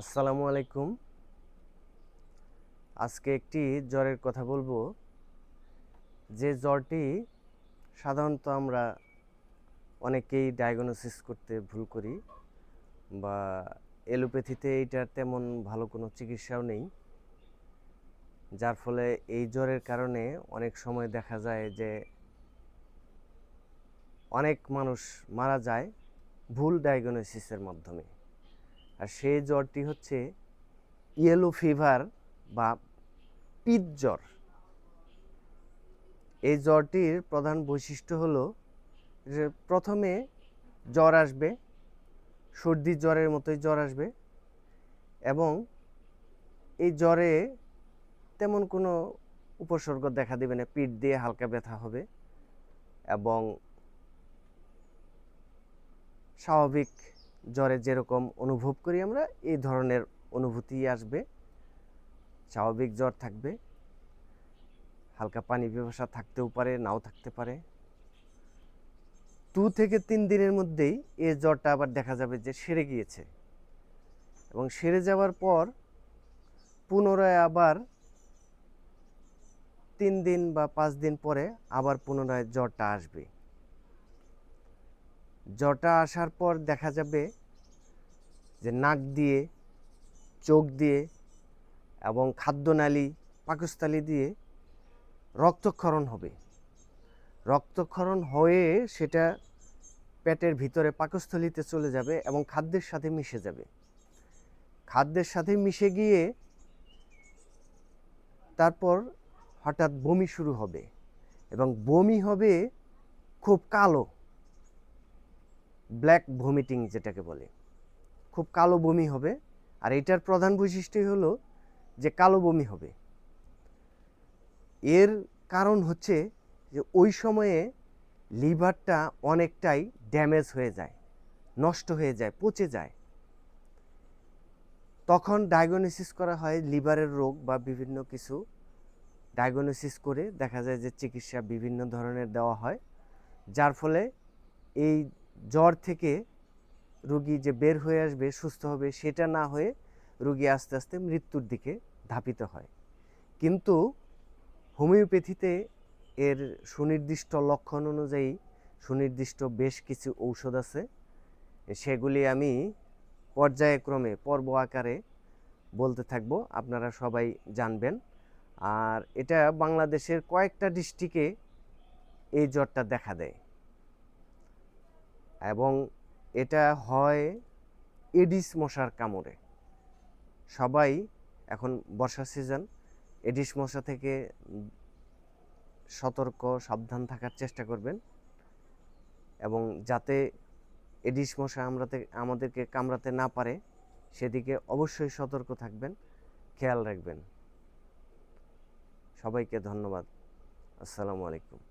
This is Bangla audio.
আসসালামু আলাইকুম। আজকে একটি জ্বরের কথা বলব। যে জ্বরটি সাধারণত আমরা অনেকেই ডায়াগনোসিস করতে ভুল করি বা এলোপ্যাথিতে এইটার তেমন ভালো কোনো চিকিৎসাও নেই। যার ফলে এই জ্বরের কারণে অনেক সময় দেখা যায় যে অনেক মানুষ মারা যায় ভুল ডায়াগনোসিসের মাধ্যমে। আর সেই জ্বরটি হচ্ছে ইয়েলো ফিভার বা পিত জ্বর। এই জ্বরটির প্রধান বৈশিষ্ট্য হলো যে প্রথমে জ্বর আসবে, সর্দি জ্বরের মতোই জ্বর আসবে এবং এই জ্বরে তেমন কোনো উপসর্গ দেখা দেবে না, পিঠ দিয়ে হালকা ব্যথা হবে এবং স্বাভাবিক জ্বরে যেরকম অনুভব করি আমরা, এই ধরনের অনুভূতি আসবে। স্বাভাবিক জ্বর থাকবে, হালকা পানি ব্যবসা থাকতেও পারে, নাও থাকতে পারে। দু থেকে তিন দিনের মধ্যেই এই জ্বরটা আবার দেখা যাবে যে সেরে গিয়েছে। এবং সেরে যাওয়ার পর পুনরায় আবার তিন দিন বা পাঁচ দিন পরে আবার পুনরায় জ্বরটা আসবে। জ্বরটা আসার পর দেখা যাবে যে নাক দিয়ে, চোখ দিয়ে এবং খাদ্যনালী পাকস্থলী দিয়ে রক্তক্ষরণ হবে। রক্তক্ষরণ হয়ে সেটা পেটের ভিতরে পাকস্থলীতে চলে যাবে এবং খাদ্যের সাথে মিশে যাবে। খাদ্যের সাথে মিশে গিয়ে তারপর হঠাৎ বমি শুরু হবে এবং বমি হবে খুব কালো, ব্ল্যাক ভমিটিং যেটাকে বলে। খুব কালো বমি হবে। আর এটার প্রধান বৈশিষ্ট্যই হলো যে কালো বমি হবে। এর কারণ হচ্ছে যে ওই সময়ে লিভারটা অনেকটাই ড্যামেজ হয়ে যায়, নষ্ট হয়ে যায়, পচে যায়। তখন ডায়াগনোসিস করা হয় লিভারের রোগ বা বিভিন্ন কিছু। ডায়াগনোসিস করে দেখা যায় যে চিকিৎসা বিভিন্ন ধরনের দেওয়া হয়, যার ফলে এই জ্বর থেকে রুগী যে বের হয়ে আসবে, সুস্থ হবে, সেটা না হয়ে রুগী আস্তে আস্তে মৃত্যুর দিকে ধাপিত হয়। কিন্তু হোমিওপ্যাথিতে এর সুনির্দিষ্ট লক্ষণ অনুযায়ী সুনির্দিষ্ট বেশ কিছু ঔষধ আছে। সেগুলি আমি পর্যায়ক্রমে, পর্ব আকারে বলতে থাকব, আপনারা সবাই জানবেন। আর এটা বাংলাদেশের কয়েকটা ডিস্ট্রিক্টে এই জ্বরটা দেখা দেয়। এবং এটা হয় এডিস মশার কামড়ে। সবাই এখন বর্ষা সিজন এডিস মশা থেকে সতর্ক, সাবধান থাকার চেষ্টা করবেন এবং যাতে এডিস মশা আমরাতে, আমাদেরকে কামড়াতে না পারে, সেদিকে অবশ্যই সতর্ক থাকবেন, খেয়াল রাখবেন। সবাইকে ধন্যবাদ। আসসালামু আলাইকুম।